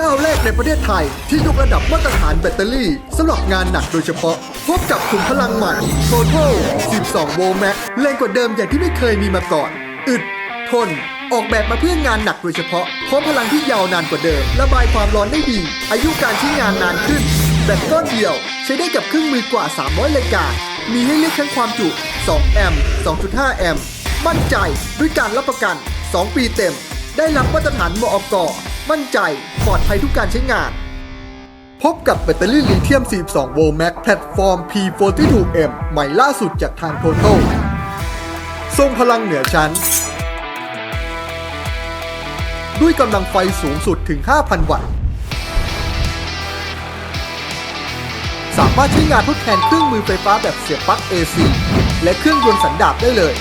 จ้าแรกในประเทศไทย ที่ยกระดับมาตรฐานแบตเตอรี่สำหรับงานหนักโดยเฉพาะ พบกับขุมพลังใหม่ Total 12 โวลต์แม็กแรงกว่าเดิมอย่างที่ไม่เคยมีมาก่อน อึด ทน ออกแบบมาเพื่องานหนักโดยเฉพาะพร้อมพลังที่ยาวนานกว่าเดิม ระบายความร้อนได้ดี อายุการใช้งานนานขึ้น แบตก้อนเดียว ใช้ได้กับเครื่องมือกว่า 300รายการมีให้เลือกทั้งความจุ 2 แอมป์ 2.5 แอมป์ มั่นใจด้วยการรับประกัน 2 ปีเต็ม ได้รับมาตรฐานมอก มั่นใจ ปลอดภัยทุกการใช้งาน พบกับแบตเตอรี่ลิเธียม 42 โวลต์แม็กแพลตฟอร์ม P42M ใหม่ล่าสุดจากทาง Total ทรงพลังเหนือชั้น ด้วยกำลังไฟสูงสุดถึง 5,000 วัตต์ สามารถใช้งานทดแทนเครื่องมือไฟฟ้าแบบเสียบปลั๊ก AC และเครื่องยนต์สันดาปได้เลย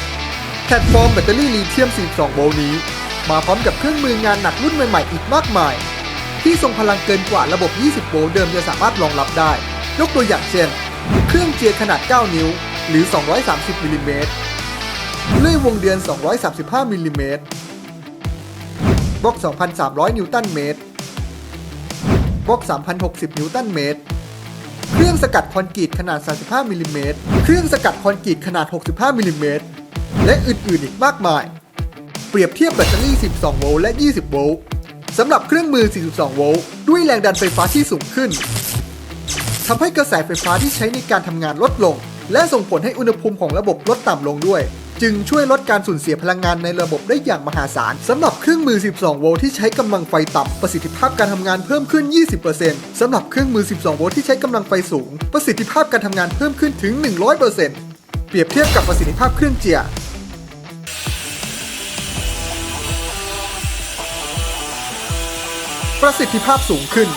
แพลตฟอร์มแบตเตอรี่ลิเธียม 42 โวลต์นี้ มาพร้อมกับเครื่องมืองานหนักรุ่นใหม่ๆอีกมากมาย ที่ทรงพลังเกินกว่าระบบ 20 โวลต์เดิมจะสามารถรองรับได้ ยกตัวอย่างเช่น เครื่องเจียร์ขนาด 9 นิ้ว หรือ 230มิลลิเมตรเลื่อยวงเดือน 235มิลลิเมตรบล็อก 2,300 นิวตันเมตรบล็อก 3,060 นิวตันเมตร เครื่องสกัดคอนกรีตขนาด 35มิลลิเมตร เครื่องสกัดคอนกรีตขนาด 65มิลลิเมตร และอื่นๆ อีกมากมาย เปรียบเทียบแบตเตอรี่ 12 โวลต์และ 20 โวลต์สำหรับเครื่องมือ 42 โวลต์ด้วยแรงดันไฟฟ้าที่สูงขึ้นทำให้กระแสไฟฟ้าที่ใช้ในการทำงานลดลง และส่งผลให้อุณหภูมิของระบบลดต่ำลงด้วย จึงช่วยลดการสูญเสียพลังงานในระบบได้อย่างมหาศาลสำหรับเครื่องมือ 12 โวลต์ที่ใช้กำลังไฟต่ำประสิทธิภาพการทำงานเพิ่มขึ้น 20%สำหรับเครื่องมือ 12 โวลต์ที่ใช้กำลังไฟสูง ประสิทธิภาพการทำงานเพิ่มขึ้นถึง 100%เปรียบเทียบกับประสิทธิภาพเครื่องเจียร์ ประสิทธิภาพสูงขึ้น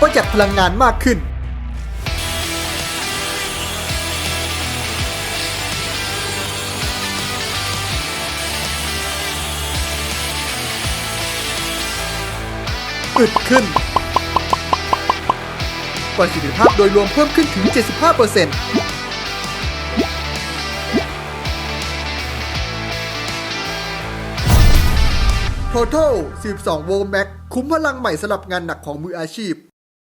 ประหยัดพลังงานมากขึ้น อึดขึ้น ประสิทธิภาพโดยรวมเพิ่มขึ้นถึง 75% Total 12 โวลต์แม็กคุ้มพลังใหม่สำหรับงานหนักของมืออาชีพ